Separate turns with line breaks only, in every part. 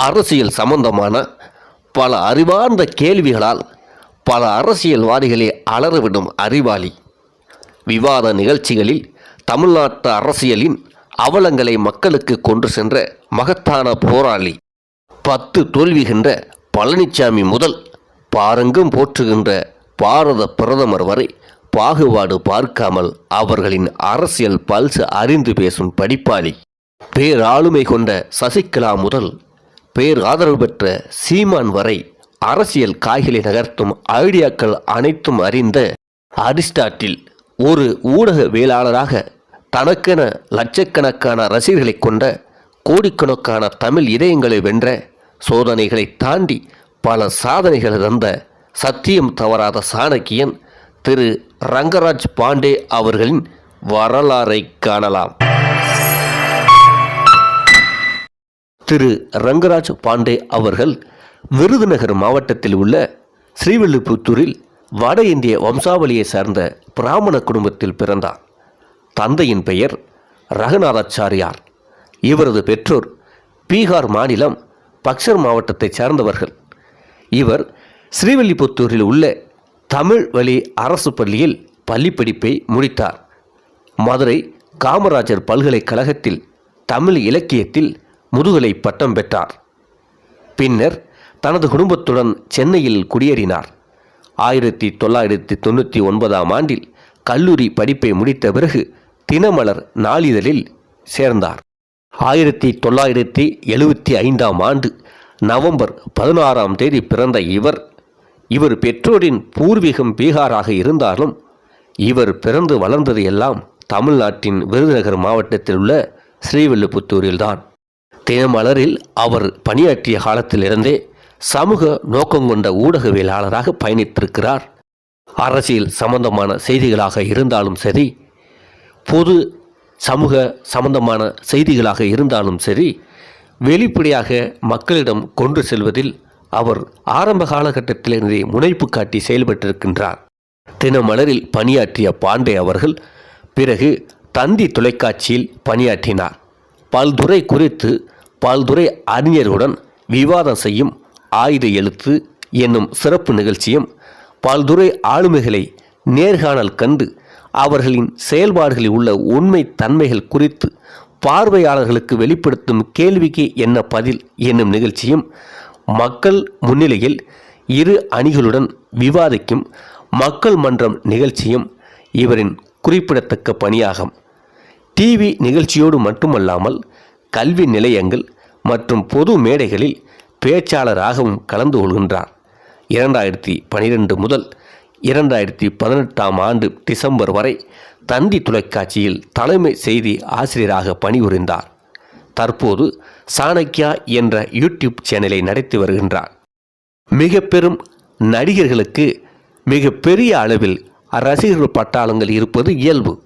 அரசியல் சம்பந்தமான பல அறிவார்ந்த கேள்விகளால் பல அரசியல்வாதிகளை அலறவிடும் அறிவாளி. விவாத நிகழ்ச்சிகளில் தமிழ்நாட்டு அரசியலின் அவலங்களை மக்களுக்கு கொண்டு சென்ற மகத்தான போராளி பத்து தோல்விகின்ற பழனிசாமி முதல் பாரங்கும் போற்றுகின்ற பாரத பிரதமர் வரை பாகுபாடு பார்க்காமல் அவர்களின் அரசியல் பல்சு அறிந்து பேசும் படிப்பாளி பேராளுமை கொண்ட சசிகலா முதல் பேர் ஆதரவு பெற்ற சீமான் வரை அரசியல் காய்களை நகர்த்தும் ஐடியாக்கள் அனைத்தும் அறிந்த அரிஸ்டாட்டில் ஒரு ஊடகவியலாளராக தனக்கென லட்சக்கணக்கான ரசிகர்களை கொண்ட கோடிக்கணக்கான தமிழ் இதயங்களை வென்ற சோதனைகளை தாண்டி பல சாதனைகள் தந்த சத்தியம் தவறாத சாணக்கியன் திரு ரங்கராஜ் பாண்டே அவர்களின் வரலாறை காணலாம். திரு ரங்கராஜ் பாண்டே அவர்கள் விருதுநகர் மாவட்டத்தில் உள்ள ஸ்ரீவில்லிபுத்தூரில் வட இந்திய வம்சாவளியை சார்ந்த பிராமண குடும்பத்தில் பிறந்தார். தந்தையின் பெயர் ரகுநாதாச்சாரியார். இவரது பெற்றோர் பீகார் மாநிலம் பக்சர் மாவட்டத்தைச் சார்ந்தவர்கள். இவர் ஸ்ரீவில்லிபுத்தூரில் உள்ள தமிழ் வழி அரசு பள்ளியில் பள்ளிப்படிப்பை முடித்தார். மதுரை காமராஜர் பல்கலைக்கழகத்தில் தமிழ் இலக்கியத்தில் முதுகலை பட்டம் பெற்றார். பின்னர் தனது குடும்பத்துடன் சென்னையில் குடியேறினார். ஆயிரத்தி தொள்ளாயிரத்தி தொண்ணூற்றி ஒன்பதாம் ஆண்டில் கல்லூரி படிப்பை முடித்த பிறகு தினமலர் நாளிதழில் சேர்ந்தார். ஆயிரத்தி தொள்ளாயிரத்தி எழுபத்தி ஐந்தாம் ஆண்டு நவம்பர் பதினாறாம் தேதி பிறந்த இவர் இவர் பெற்றோரின் பூர்வீகம் பீகாராக இருந்தாலும் இவர் பிறந்து வளர்ந்தது எல்லாம் தமிழ்நாட்டின் விருதுநகர் மாவட்டத்தில் உள்ள ஸ்ரீவில்லிபுத்தூரில்தான். தினமலரில் அவர் பணியாற்றிய காலத்திலிருந்தே சமூக நோக்கம் கொண்ட ஊடகவியலாளராக பயணித்திருக்கிறார். அரசியல் சம்பந்தமான செய்திகளாக இருந்தாலும் சரி பொது சமூக சம்பந்தமான செய்திகளாக இருந்தாலும் சரி வெளிப்படையாக மக்களிடம் கொண்டு செல்வதில் அவர் ஆரம்ப காலகட்டத்திலிருந்தே முனைப்பு காட்டி செயல்பட்டிருக்கின்றார். தினமலரில் பணியாற்றிய பாண்டே அவர்கள் பிறகு தந்தி தொலைக்காட்சியில் பணியாற்றினார். பல்துறை குறித்து பல்துறை அறிஞர்களுடன் விவாதம் செய்யும் ஆயுத எழுத்து என்னும் சிறப்பு நிகழ்ச்சியும் பல்துறை ஆளுமைகளை நேர்காணல் கண்டு அவர்களின் செயல்பாடுகளில் உள்ள உண்மை தன்மைகள் குறித்து பார்வையாளர்களுக்கு வெளிப்படுத்தும் கேள்விக்கு என்ன பதில் என்னும் நிகழ்ச்சியும் மக்கள் முன்னிலையில் இரு அணிகளுடன் விவாதிக்கும் மக்கள் மன்றம் நிகழ்ச்சியும் இவரின் குறிப்பிடத்தக்க பணியாகும். டிவி நிகழ்ச்சியோடு மட்டுமல்லாமல் கல்வி நிலையங்கள் மற்றும் பொது மேடைகளில் பேச்சாளராகவும் கலந்து கொள்கின்றார். இரண்டாயிரத்தி பனிரெண்டு முதல் இரண்டாயிரத்தி பதினெட்டாம் ஆண்டு டிசம்பர் வரை தந்தி தொலைக்காட்சியில் தலைமை செய்தி ஆசிரியராக பணிபுரிந்தார். தற்போது சாணக்கியா என்ற யூடியூப் சேனலை நடத்தி வருகின்றார். மிக பெரும் நடிகர்களுக்கு மிக பெரிய அளவில் ரசிகர்கள் பட்டாளங்கள் இருப்பது இயல்பு.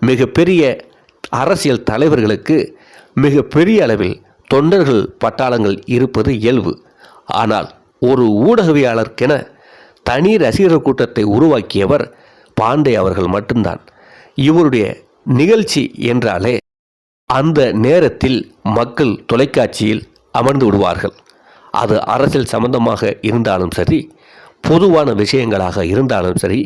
மிகப்பெரிய அரசியல் தலைவர்களுக்கு மிக பெரிய அளவில் தொண்டர்கள் பட்டாளங்கள் இருப்பது இயல்பு. ஆனால் ஒரு ஊடகவியாளருக்கென தனி ரசிகர் கூட்டத்தை உருவாக்கியவர் பாண்டே அவர்கள் மட்டும்தான். இவருடைய நிகழ்ச்சி என்றாலே அந்த நேரத்தில் மக்கள் தொலைக்காட்சியில் அமர்ந்து விடுவார்கள். அது அரசியல் சம்பந்தமாக இருந்தாலும் சரி பொதுவான விஷயங்களாக இருந்தாலும் சரி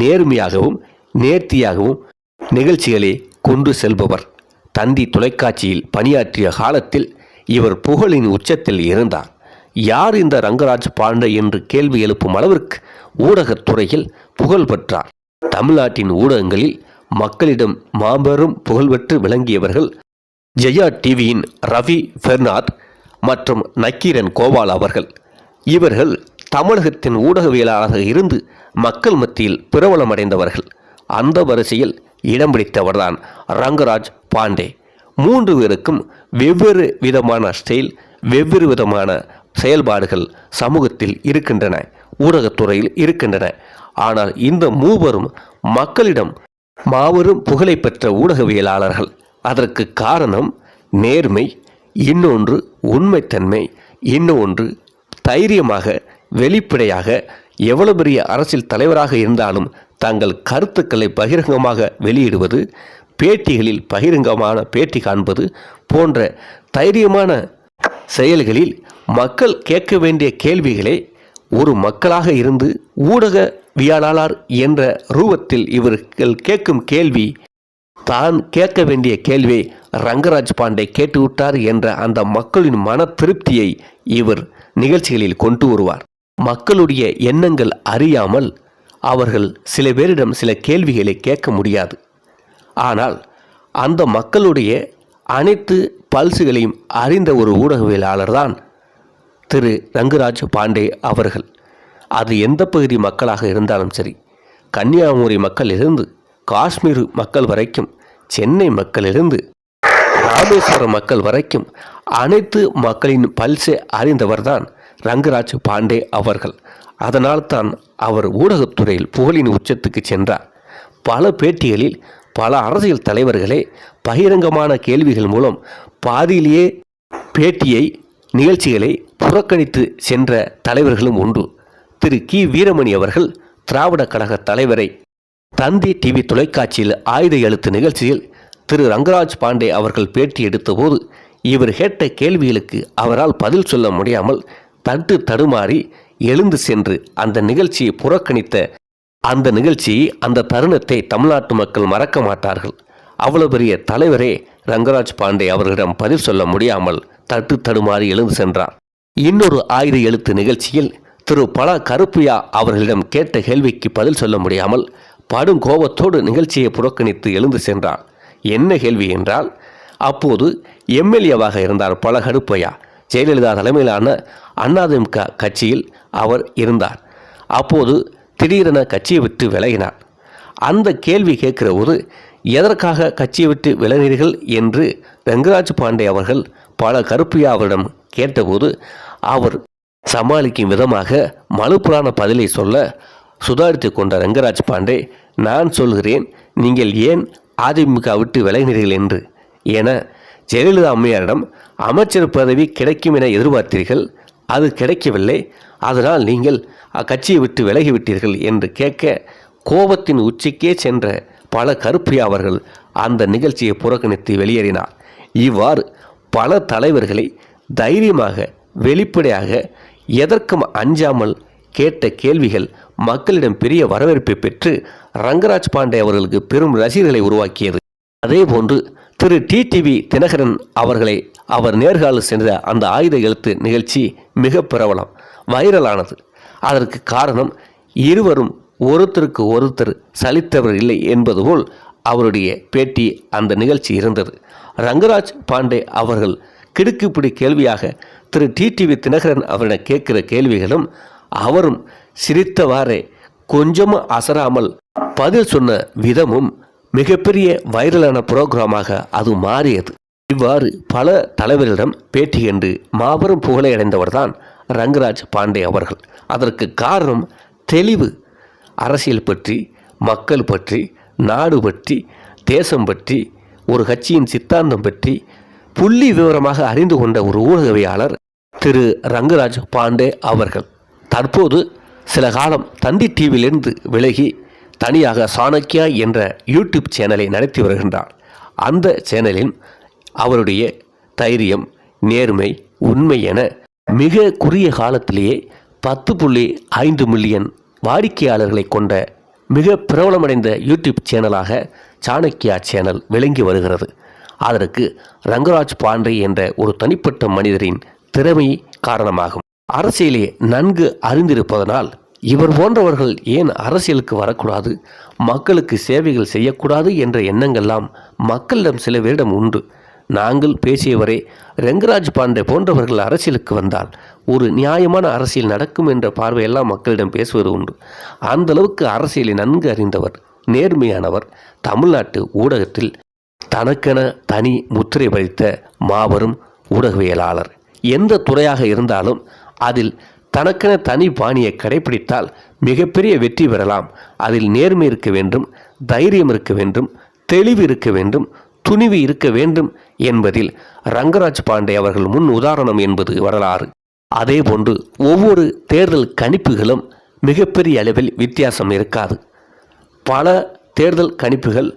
நேர்மையாகவும் நேர்த்தியாகவும் நிகழ்ச்சிகளை கொண்டு செல்பவர். தந்தி தொலைக்காட்சியில் பணியாற்றிய காலத்தில் இவர் புகழின் உச்சத்தில் இருந்தார். யார் இந்த ரங்கராஜ் பாண்டே என்று கேள்வி எழுப்பும் அளவிற்கு ஊடகத்துறையில் புகழ் பெற்றார். தமிழ்நாட்டின் ஊடகங்களில் மக்களிடம் மாபெரும் புகழ்பெற்று விளங்கியவர்கள் ஜெயா டிவியின் ரவி பெர்னாத் மற்றும் நக்கீரன் கோபால் அவர்கள். இவர்கள் தமிழகத்தின் ஊடகவியலாளராக இருந்து மக்கள் மத்தியில் பிரபலமடைந்தவர்கள். அந்த வரிசையில் இடம் பிடித்தவர்தான் ரங்கராஜ் பாண்டே. மூன்று பேருக்கும் வெவ்வேறு விதமான ஸ்டைல் வெவ்வேறு விதமான செயல்பாடுகள் சமூகத்தில் இருக்கின்றன ஊடகத்துறையில் இருக்கின்றன. ஆனால் இந்த மூவரும் மக்களிடம் மாபெரும் புகழை பெற்ற ஊடகவியலாளர்கள். அதற்கு காரணம் நேர்மை இன்னொன்று உண்மைத்தன்மை இன்னொன்று தைரியமாக வெளிப்படையாக எவ்வளவு பெரிய அரசியல் தலைவராக இருந்தாலும் தங்கள் கருத்துக்களை பகிரங்கமாக வெளியிடுவது பேட்டிகளில் பகிரங்கமான பேட்டி காண்பது போன்ற தைரியமான செயல்களில் மக்கள் கேட்க வேண்டிய கேள்விகளை ஒரு மக்களாக இருந்து ஊடகவியலாளர் என்ற ரூபத்தில் இவர்கள் கேட்கும் கேள்வி தான் கேட்க வேண்டிய கேள்வியை ரங்கராஜ் பாண்டே கேட்டுவிட்டார் என்ற அந்த மக்களின் மன திருப்தியை இவர் நிகழ்ச்சிகளில் கொண்டு வருவார். மக்களுடைய எண்ணங்கள் அறியாமல் அவர்கள் சில பேரிடம் சில கேள்விகளை கேட்க முடியாது. ஆனால் அந்த மக்களுடைய அனைத்து பல்சுகளையும் அறிந்த ஒரு ஊடகவியலாளர் தான் திரு ரங்கராஜ் பாண்டே அவர்கள். அது எந்த பகுதி மக்களாக இருந்தாலும் சரி கன்னியாகுமரி மக்களிலிருந்து காஷ்மீர் மக்கள் வரைக்கும் சென்னை மக்களிலிருந்து ராமேஸ்வரம் மக்கள் வரைக்கும் அனைத்து மக்களின் பல்சை அறிந்தவர்தான் ரங்கராஜ் பாண்டே அவர்கள். அதனால்தான் அவர் ஊடகத்துறையில் புகழின் உச்சத்துக்கு சென்றார். பல பேட்டிகளில் பல அரசியல் தலைவர்களே பகிரங்கமான கேள்விகள் மூலம் பாதியிலேயே பேட்டியை நிகழ்ச்சிகளை புறக்கணித்து சென்ற தலைவர்களும் உண்டு. திரு. கி. வீரமணி அவர்கள் திராவிட கழக தலைவரை தந்தி டிவி தொலைக்காட்சியில் ஆயுத எழுத்து நிகழ்ச்சியில் திரு. ரங்கராஜ் பாண்டே அவர்கள் பேட்டி எடுத்தபோது இவர் கேட்ட கேள்விகளுக்கு அவரால் பதில் சொல்ல முடியாமல் தட்டு தடுமாறி எழுந்து சென்று அந்த நிகழ்ச்சியை புறக்கணித்த அந்த நிகழ்ச்சி அந்த தருணத்தை தமிழ்நாட்டு மக்கள் மறக்க மாட்டார்கள். அவ்வளவு பெரிய தலைவரே ரங்கராஜ் பாண்டே அவர்களிடம் பதில் சொல்ல முடியாமல் தட்டு தடுமாறி எழுந்து சென்றார். இன்னொரு ஆயுத எழுத்து நிகழ்ச்சியில் திரு பல கருப்பையா அவர்களிடம் கேட்ட கேள்விக்கு பதில் சொல்ல முடியாமல் படும் கோபத்தோடு நிகழ்ச்சியை புறக்கணித்து எழுந்து சென்றார். என்ன கேள்வி என்றால் அப்போது எம்எல்ஏவாக இருந்தார் பல கருப்பையா. ஜெயலலிதா தலைமையிலான அண்ணாதிமுக கட்சியில் அவர் இருந்தார். அப்போது திடீரென கட்சியை விட்டு விலகினார். அந்த கேள்வி கேட்கிற போது எதற்காக கட்சியை விட்டு விலகினீர்கள் என்று ரங்கராஜ் பாண்டே அவர்கள் பல கருப்பையா அவரிடம் கேட்டபோது அவர் சமாளிக்கும் விதமாக மலுப்புறான பதிலை சொல்ல சுதாரித்து கொண்ட ரங்கராஜ் பாண்டே நான் சொல்கிறேன் நீங்கள் ஏன் அதிமுக விட்டு விலகினீர்கள் என்று? என ஜெயலலிதா அம்மையாரிடம் அமைச்சர் பதவி கிடைக்கும் என எதிர்பார்த்தீர்கள் அது கிடைக்கவில்லை அதனால் நீங்கள் அக்கட்சியை விட்டு விலகிவிட்டீர்கள் என்று கேட்க கோபத்தின் உச்சிக்கே சென்ற பல கருப்பியா அவர்கள் அந்த நிகழ்ச்சியை புறக்கணித்து வெளியேறினார். இவ்வாறு பல தலைவர்களை தைரியமாக வெளிப்படையாக எதற்கும் அஞ்சாமல் கேட்ட கேள்விகள் மக்களிடம் பெரிய வரவேற்பை பெற்று ரங்கராஜ் பாண்டே அவர்களுக்கு பெரும் ரசிகர்களை உருவாக்கியது. அதேபோன்று திரு டிடிவி தினகரன் அவர்களை அவர் நேர்காணல் சென்ற அந்த ஆயுத எழுத்து நிகழ்ச்சி மிக பிரபலம். வைரலானது. அதற்கு காரணம் இருவரும் ஒருத்தருக்கு ஒருத்தர் சலித்தவர் இல்லை என்பது போல் அவருடைய பேட்டி அந்த நிகழ்ச்சி இருந்தது. ரங்கராஜ் பாண்டே அவர்கள் கிடுக்குப்பிடி கேள்வியாக திரு டிடிவி தினகரன் அவரிடம் கேட்கிற கேள்விகளும் அவரும் சிரித்தவாறே கொஞ்சமும் அசராமல் பதில் சொன்ன விதமும் மிகப்பெரிய வைரலான புரோகிராமாக அது மாறியது. இவ்வாறு பல தலைவர்களிடம் பேட்டி என்று மாபெரும் புகழை அடைந்தவர்தான் ரங்கராஜ் பாண்டே அவர்கள். அதற்கு காரணம் தெளிவு. அரசியல் பற்றி மக்கள் பற்றி நாடு பற்றி தேசம் பற்றி ஒரு கட்சியின் சித்தாந்தம் பற்றி புள்ளி விவரமாக அறிந்து கொண்ட ஒரு ஊடகவியாளர் திரு. ரங்கராஜ் பாண்டே அவர்கள். தற்போது சில காலம் தந்தி டிவியிலிருந்து விலகி தனியாக சாணக்கியா என்ற யூடியூப் சேனலை நடத்தி வருகின்றார். அந்த சேனலில் அவருடைய தைரியம் நேர்மை உண்மை என மிக குறுகிய காலத்திலேயே பத்து புள்ளி ஐந்து மில்லியன் வாடிக்கையாளர்களை கொண்ட மிக பிரபலமடைந்த யூடியூப் சேனலாக சாணக்கியா சேனல் விளங்கி வருகிறது. அதற்கு ரங்கராஜ் பாண்டே என்ற ஒரு தனிப்பட்ட மனிதரின் திறமை காரணமாகும். அரசியலே நன்கு அறிந்திருப்பதனால் இவர் போன்றவர்கள் ஏன் அரசியலுக்கு வரக்கூடாது மக்களுக்கு சேவைகள் செய்யக்கூடாது என்ற எண்ணங்கள்லாம் மக்களிடம் சில பேரிடம் உண்டு. நாங்கள் பேசியவரை ரெங்கராஜ் பாண்டே போன்றவர்கள் அரசியலுக்கு வந்தால் ஒரு நியாயமான அரசியல் நடக்கும் என்ற பார்வையெல்லாம் மக்களிடம் பேசுவது உண்டு. அந்த அளவுக்கு அரசியலை நன்கு அறிந்தவர் நேர்மையானவர் தமிழ்நாட்டு ஊடகத்தில் தனக்கென தனி முத்திரை பதித்த மாபெரும் ஊடகவியலாளர். எந்த துறையாக இருந்தாலும் அதில் தனக்கென தனி பாணியை கடைபிடித்தால் மிகப்பெரிய வெற்றி பெறலாம். அதில் நேர்மை இருக்க வேண்டும் தைரியம் இருக்க வேண்டும் தெளிவு இருக்க வேண்டும் துணிவு இருக்க வேண்டும் என்பதில் ரங்கராஜ் பாண்டே அவர்கள் முன் உதாரணம் என்பது வரலாறு. அதேபோன்று ஒவ்வொரு தேர்தல் கணிப்புகளும் மிகப்பெரிய அளவில் வித்தியாசம் இருக்காது. பல தேர்தல் கணிப்புகள்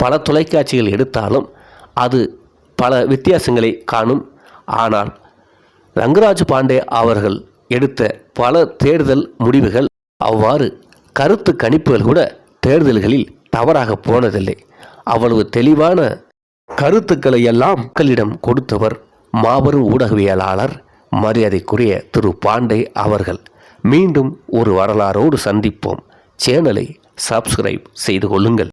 பல தொலைக்காட்சிகள் எடுத்தாலும் அது பல வித்தியாசங்களை காணும். ஆனால் ரங்கராஜ் பாண்டே அவர்கள் எடுத்த பல தேர்தல் முடிவுகள் அவ்வாறு கருத்து கணிப்புகள் கூட தேர்தல்களில் தவறாக போனதில்லை. அவ்வளவு தெளிவான கருத்துக்களை எல்லாம் மக்களிடம் கொடுத்தவர் மாபெரும் ஊடகவியலாளர் மரியாதைக்குரிய திரு. பாண்டே அவர்கள். மீண்டும் ஒரு வரலாறோடு சந்திப்போம். சேனலை சப்ஸ்கிரைப் செய்து கொள்ளுங்கள்.